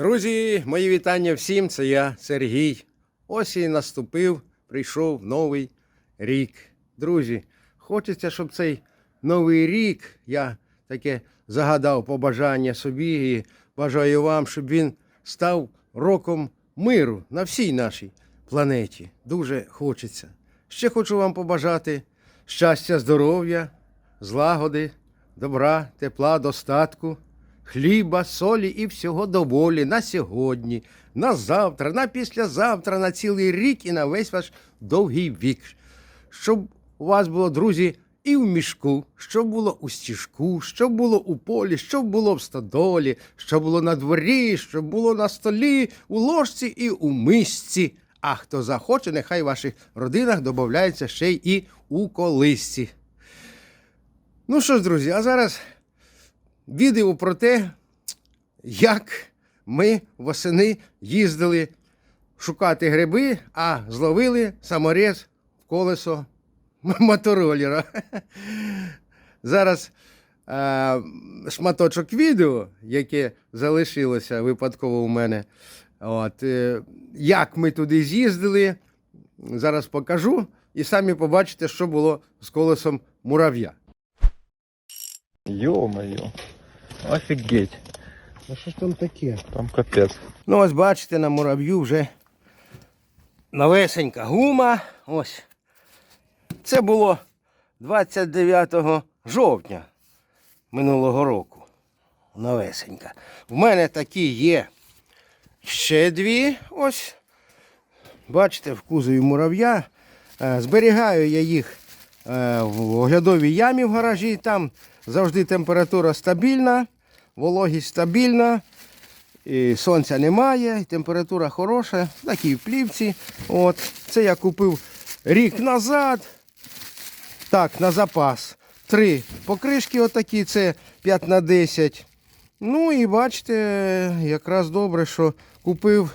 Друзі, мої вітання всім. Це я, Сергій. Ось і наступив, прийшов новий рік. Друзі, хочеться, щоб цей новий рік я таке загадав побажання собі і бажаю вам, щоб він став роком миру на всій нашій планеті. Дуже хочеться. Ще хочу вам побажати щастя, здоров'я, злагоди, добра, тепла, достатку, хліба, солі і всього доволі на сьогодні, на завтра, на післязавтра, на цілий рік і на весь ваш довгий вік. Щоб у вас було, друзі, і в мішку, щоб було у стіжку, щоб було у полі, щоб було в стодолі, щоб було на дворі, щоб було на столі, у ложці і у мисці. А хто захоче, нехай в ваших родинах додається ще й і у колисці. Ну що ж, друзі, а зараз відео про те, як ми восени їздили шукати гриби, а зловили саморез в колесо мотороллера. Зараз е, шматочок відео, яке залишилося випадково у мене. От, е, як ми туди з'їздили, зараз покажу, і самі побачите, що було з колесом мурав'я. Ё-моё. Офигеть. Ну що ж там таке? Там капец. Ну, ось бачите, на мурав'ю вже новесенька гума. Ось. Це було 29 жовтня минулого року. Новесенька. В мене такі є ще дві. Ось. Бачите, в кузові мурав'я. Е, Зберігаю я їх е, в оглядовій ямі в гаражі. Там завжди температура стабільна, вологість стабільна. І сонця немає, температура хороша, такі в плівці. От. Це я купив рік назад. Так, на запас. Три покришки отакі, це 5 на 10. Ну і бачите, якраз добре, що купив.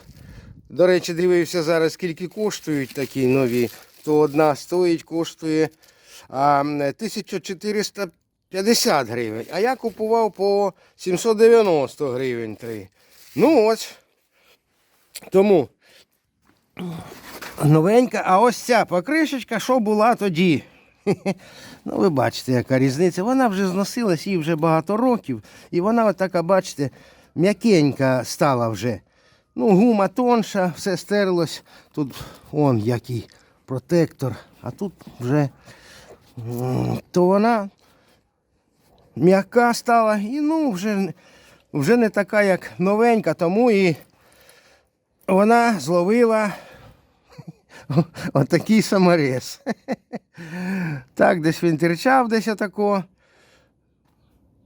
До речі, дивився зараз, скільки коштують такі нові. То одна стоїть, коштує а, 1450 гривень. А я купував по 790 гривень три. Ну ось. Тому новенька, а ось ця покришечка, що була тоді. Ну, ви бачите, яка різниця. Вона вже зносилась, їй вже багато років. І вона от така, бачите, м'якенька стала вже. Ну, гума тонша, все стерлось. Тут он який протектор, а тут вже то вона м'яка стала і ну, вже, вже не така, як новенька, тому і вона зловила отакий саморез. Так, десь він терчав, десь отако.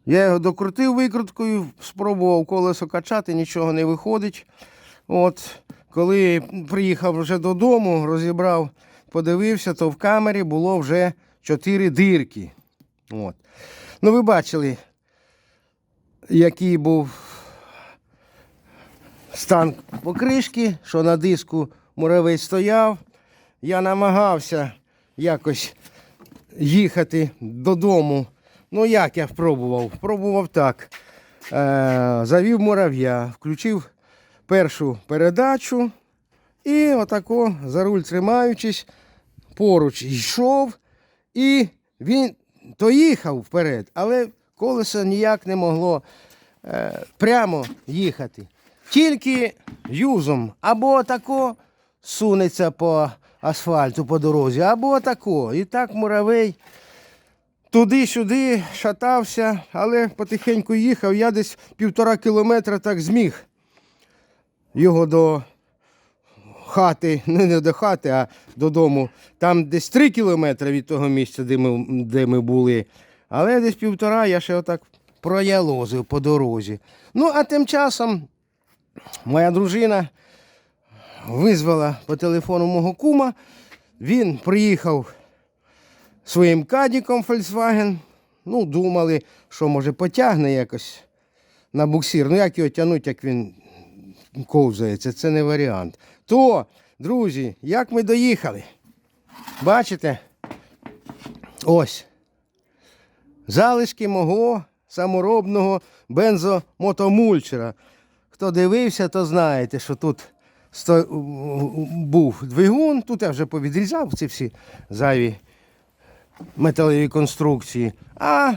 Я його докрутив викруткою, спробував колесо качати, нічого не виходить. От, коли приїхав вже додому, розібрав, подивився, то в камері було вже чотири дирки. От. Ну, ви бачили, який був стан покришки, що на диску муравець стояв. Я намагався якось їхати додому. Ну, як я пробував? Пробував так. Е, завів мурав'я, включив першу передачу і отако за руль тримаючись, поруч йшов, і він то їхав вперед, але колесо ніяк не могло е, прямо їхати. Тільки юзом або тако сунеться по асфальту по дорозі, або тако. І так муравей туди-сюди шатався, але потихеньку їхав. Я десь півтора кілометра так зміг його до хати, ну не до хати, а додому. Там десь три кілометри від того місця, де ми, де ми були. Але десь півтора я ще отак проялозив по дорозі. Ну, а тим часом моя дружина визвала по телефону мого кума. Він приїхав своїм кадіком Volkswagen. Ну, думали, що може потягне якось на буксир. Ну, як його тягнуть, як він ковзається, це не варіант. То, друзі, як ми доїхали? Бачите? Ось. Залишки мого саморобного бензомотомульчера. хто дивився, то знаєте, що тут сто... був двигун, тут я вже повідрізав ці всі зайві металеві конструкції. А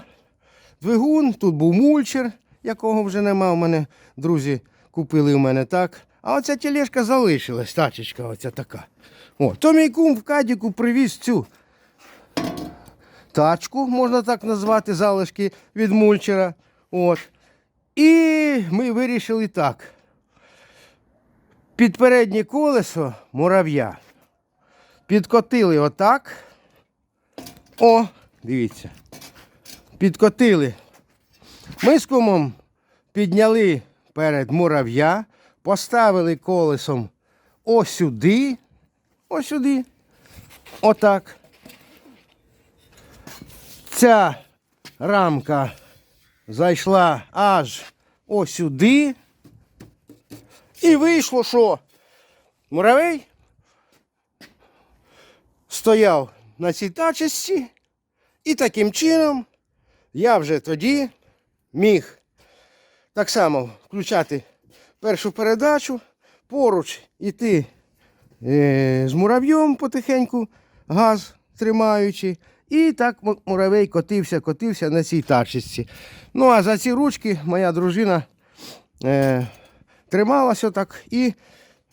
двигун, тут був мульчер, якого вже нема. У мене друзі купили у мене так. А оця тележка залишилась, тачечка оця така. О, то мій кум в Кадіку привіз цю тачку, можна так назвати, залишки від мульчера. От. І ми вирішили так. Під переднє колесо мурав'я. Підкотили отак. О, дивіться. Підкотили. Ми з кумом підняли перед мурав'я, поставили колесом ось сюди. Ось сюди. Отак. Ця рамка зайшла аж ось сюди. І вийшло, що муравей стояв на цій тачечці, і таким чином я вже тоді міг так само включати першу передачу, поруч іти е, з муравйом потихеньку, газ тримаючи. І так муравей котився, котився на цій тачечці. Ну а за ці ручки моя дружина е, трималася так і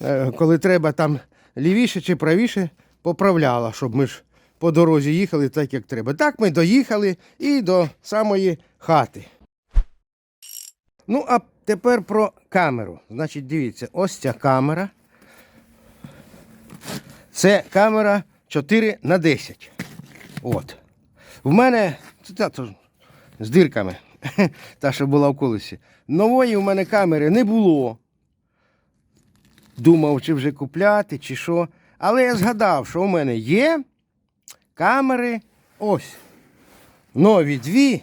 е, коли треба там лівіше чи правіше, поправляла, щоб ми ж по дорозі їхали так, як треба. Так ми доїхали і до самої хати. Ну, а тепер про камеру. Значить, дивіться, ось ця камера. Це камера 4 на 10. От. В мене це та, то, з дирками, та, що була в колесі. Нової в мене камери не було. Думав, чи вже купляти, чи що. Але я згадав, що у мене є камери ось. Нові дві.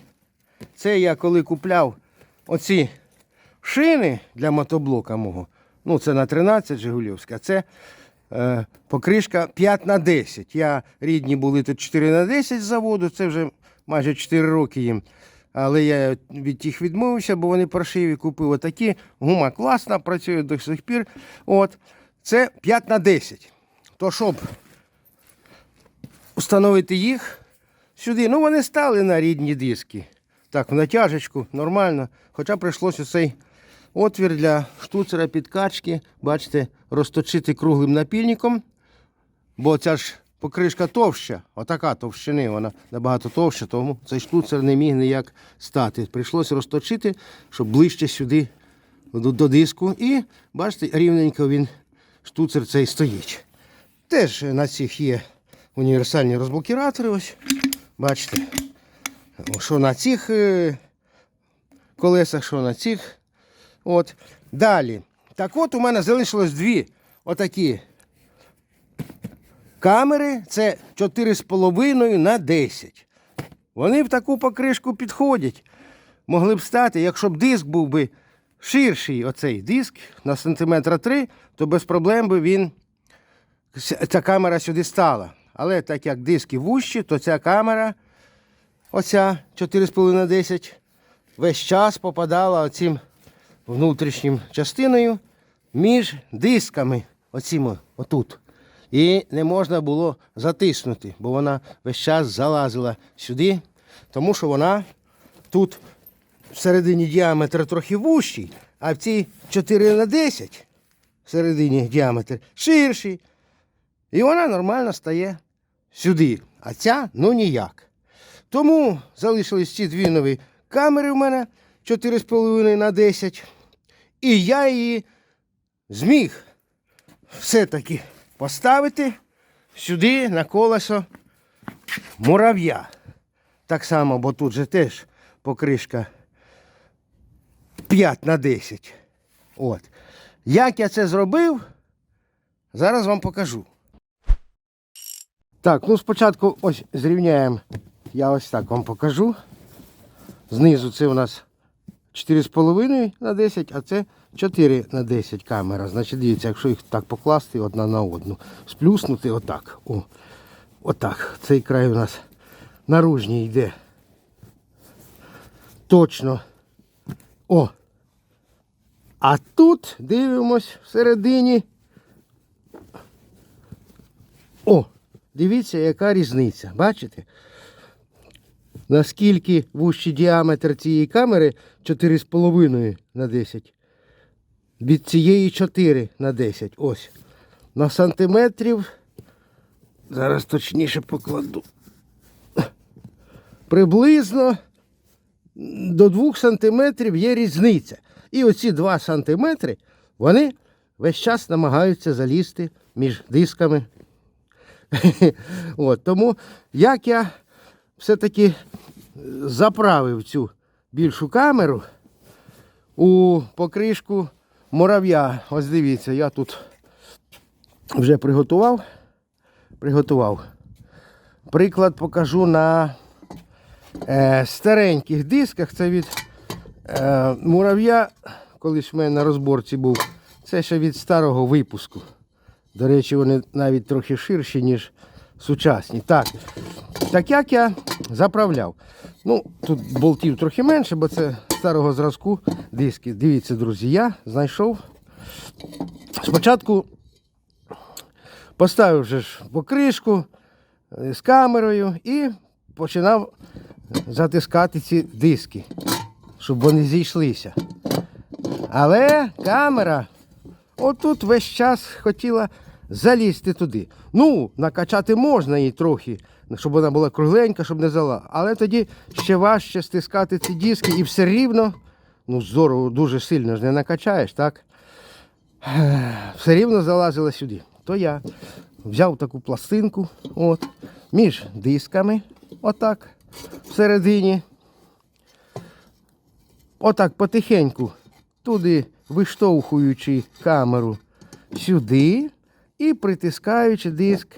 Це я коли купляв оці шини для мотоблока мого. Ну, це на 13 Жигулівська, це е, покришка 5 на 10. Я рідні були тут 4 на 10 з заводу, це вже майже 4 роки їм. Але я від тих відмовився, бо вони паршиві купив отакі. Гума класна, працює до сих пір. От. Це 5 на 10. То щоб встановити їх сюди, ну вони стали на рідні диски. Так, в натяжечку, нормально. Хоча прийшлося цей отвір для штуцера підкачки, бачите, розточити круглим напільником. Бо ця ж покришка товща, отака товщини, вона набагато товща, тому цей штуцер не міг ніяк стати. Прийшлося розточити, щоб ближче сюди до, диску. І бачите, рівненько він штуцер цей стоїть. Теж на цих є універсальні розблокіратори. Ось. Бачите, що на цих е, колесах, що на цих. От. Далі. Так от у мене залишилось дві отакі камери. Це 4,5 на 10. Вони в таку покришку підходять. Могли б стати, якщо б диск був би ширший, оцей диск на сантиметра 3, то без проблем би він ця камера сюди стала. Але так як диски вущі, то ця камера, оця 4,5 на 10, весь час попадала оцим внутрішнім частиною між дисками, оціми, отут. І не можна було затиснути, бо вона весь час залазила сюди, тому що вона тут всередині діаметр трохи вущий, а в цій 4 на 10 всередині діаметр ширший. І вона нормально стає сюди. А ця ну ніяк. Тому залишились ці дві нові камери в мене 4,5 на 10. І я її зміг все-таки поставити сюди на колесо мурав'я. Так само, бо тут же теж покришка 5 на 10. От. Як я це зробив, зараз вам покажу. Так, ну спочатку ось зрівняємо. Я ось так вам покажу. Знизу це у нас 4,5 на 10, а це 4 на 10 камера. Значить, дивіться, якщо їх так покласти одна на одну, сплюснути отак. О, отак. Цей край у нас наружній йде. Точно. О. А тут дивимось всередині. О, дивіться, яка різниця. Бачите? Наскільки вущий діаметр цієї камери 4,5 на 10. Від цієї 4 на 10. Ось. На сантиметрів. Зараз точніше покладу. Приблизно до 2 сантиметрів є різниця. І оці 2 сантиметри, вони весь час намагаються залізти між дисками. От, тому як я все-таки заправив цю більшу камеру у покришку мурав'я. Ось дивіться, я тут вже приготував. Приготував. Приклад покажу на е, стареньких дисках. Це від е, мурав'я, колись в мене на розборці був. Це ще від старого випуску. До речі, вони навіть трохи ширші, ніж сучасні. Так, так як я заправляв. Ну, тут болтів трохи менше, бо це старого зразку диски. Дивіться, друзі, я знайшов. Спочатку поставив вже ж покришку е, з камерою і починав затискати ці диски, щоб вони зійшлися. Але камера отут весь час хотіла залізти туди. Ну, накачати можна її трохи, щоб вона була кругленька, щоб не зала. Але тоді ще важче стискати ці диски і все рівно, ну здорово, дуже сильно ж не накачаєш, так? Все рівно залазила сюди. То я взяв таку пластинку, от, між дисками, отак, всередині. Отак потихеньку, туди виштовхуючи камеру сюди і притискаючи диск,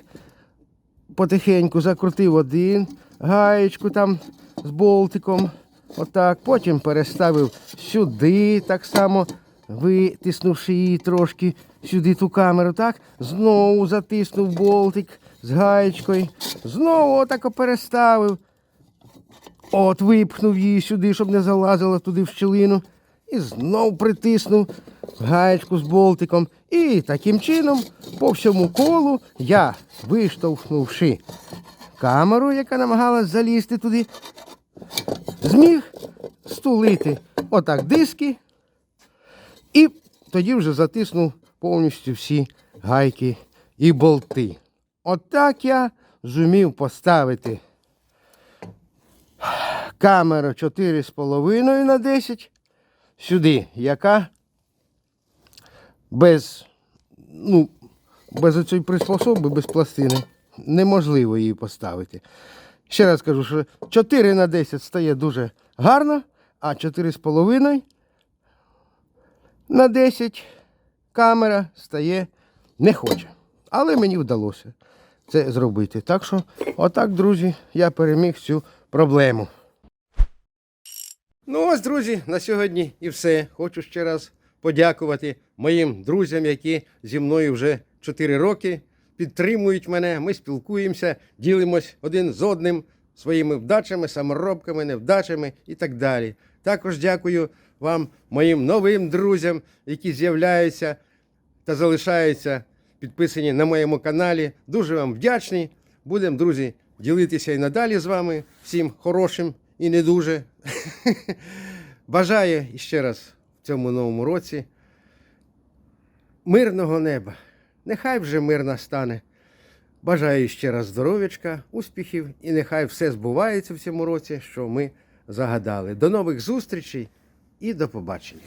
потихеньку закрутив один, гаєчку там з болтиком. Отак. Потім переставив сюди, так само витиснувши її трошки сюди ту камеру, так? Знову затиснув болтик з гаєчкою. Знову отако переставив. От випхнув її сюди, щоб не залазила туди в щілину. І знов притиснув гаєчку з болтиком. І таким чином, по всьому колу, я, виштовхнувши камеру, яка намагалась залізти туди, зміг стулити отак диски. І тоді вже затиснув повністю всі гайки і болти. Отак я зумів поставити камеру 4,5 на 10 сюди, яка без, ну, без цієї приспособи, без пластини, неможливо її поставити. Ще раз кажу, що 4 на 10 стає дуже гарно, а 4,5 на 10 камера стає не хоче. Але мені вдалося це зробити. Так що, отак, друзі, я переміг цю проблему. Ну ось, друзі, на сьогодні і все. Хочу ще раз подякувати моїм друзям, які зі мною вже 4 роки підтримують мене. Ми спілкуємося, ділимось один з одним своїми вдачами, саморобками, невдачами і так далі. Також дякую вам, моїм новим друзям, які з'являються та залишаються підписані на моєму каналі. Дуже вам вдячний. Будемо, друзі, ділитися і надалі з вами. Всім хорошим і не дуже. Бажаю ще раз в цьому новому році мирного неба. Нехай вже мир настане. Бажаю ще раз здоров'ячка, успіхів і нехай все збувається в цьому році, що ми загадали. До нових зустрічей і до побачення.